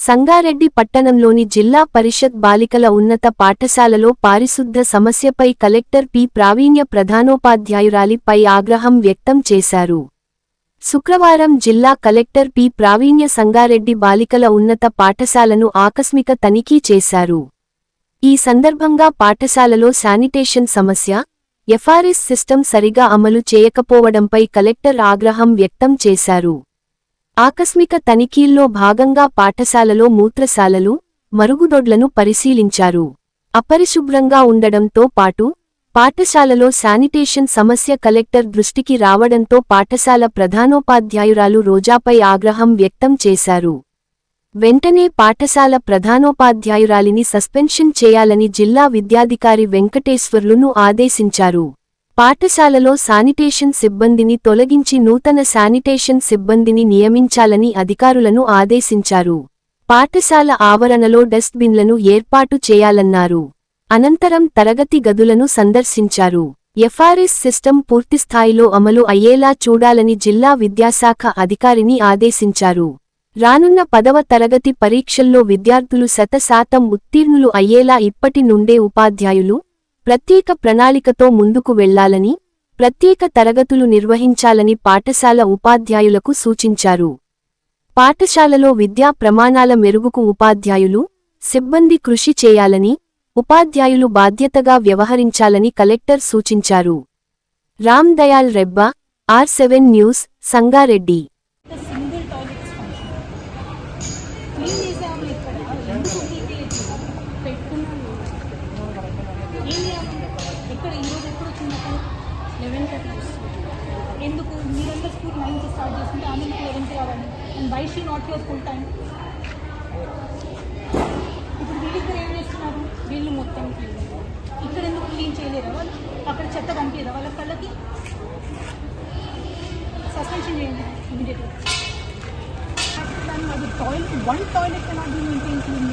సంగారెడ్డి పట్టణంలోని జిల్లా పరిషత్ బాలికల ఉన్నత పాఠశాలలో పారిశుద్ధ సమస్యపై కలెక్టర్ పి. ప్రావీణ్య ప్రధానోపాధ్యాయురాలిపై ఆగ్రహం వ్యక్తం చేశారు. శుక్రవారం జిల్లా కలెక్టర్ పి. ప్రావీణ్య సంగారెడ్డి బాలికల ఉన్నత పాఠశాలను ఆకస్మిక తనిఖీ చేశారు. ఈ సందర్భంగా పాఠశాలలో శానిటేషన్ సమస్య ఎఫ్ఆర్ఎస్ సిస్టమ్ సరిగా అమలు చేయకపోవడంపై కలెక్టర్ ఆగ్రహం వ్యక్తం చేశారు. ఆకస్మిక తనిఖీల్లో భాగంగా పాఠశాలలో మూత్రశాలలు మరుగుదొడ్లను పరిశీలించారు. అపరిశుభ్రంగా ఉండడంతో పాటు పాఠశాలలో శానిటేషన్ సమస్య కలెక్టర్ దృష్టికి రావడంతో పాఠశాల ప్రధానోపాధ్యాయురాలు రోజాపై ఆగ్రహం వ్యక్తం చేశారు. వెంటనే పాఠశాల ప్రధానోపాధ్యాయురాలిని సస్పెన్షన్ చేయాలని జిల్లా విద్యాధికారి వెంకటేశ్వర్లును ఆదేశించారు. పాఠశాలలో శానిటేషన్ సిబ్బందిని తొలగించి నూతన శానిటేషన్ సిబ్బందిని నియమించాలని అధికారులను ఆదేశించారు. పాఠశాల ఆవరణలో డస్ట్బిన్లను ఏర్పాటు చేయాలన్నారు. అనంతరం తరగతి గదులను సందర్శించారు. ఎఫ్ఆర్ఎస్ సిస్టమ్ పూర్తిస్థాయిలో అమలు అయ్యేలా చూడాలని జిల్లా విద్యాశాఖ అధికారిని ఆదేశించారు. రానున్న పదవ తరగతి పరీక్షల్లో విద్యార్థులు శతశాతం ఉత్తీర్ణులు అయ్యేలా ఇప్పటి నుండే ఉపాధ్యాయులు ప్రత్యేక ప్రణాళికతో ముందుకు వెళ్ళాలని ప్రత్యేక తరగతులు నిర్వహించాలని పాఠశాల ఉపాధ్యాయులకు సూచించారు. పాఠశాలలో విద్యా ప్రమాణాల మెరుగుకు ఉపాధ్యాయులు సిబ్బంది కృషి చేయాలని ఉపాధ్యాయులు బాధ్యతగా వ్యవహరించాలని కలెక్టర్ సూచించారు. Ram Dayal Rebba R seven news Sangareddy. Single eleven thirty ఎందుకు? మీరంతా స్కూల్ నైన్కి స్టార్ట్ చేస్తుంటే ఆమె లెవెన్కి రావాలి? And why she not your full time ఇప్పుడు వీళ్ళిద్దరు ఏం చేస్తున్నారు? వీళ్ళు మొత్తం క్లీన్ ఇక్కడ ఎందుకు క్లీన్ చేయలేరా వాళ్ళు? అక్కడ చెత్త పంపించరా వాళ్ళ కళ్ళకి? సస్పెన్షన్ చేయండి ఇమీడియట్గా అది toilet one toilet cannot be maintain clean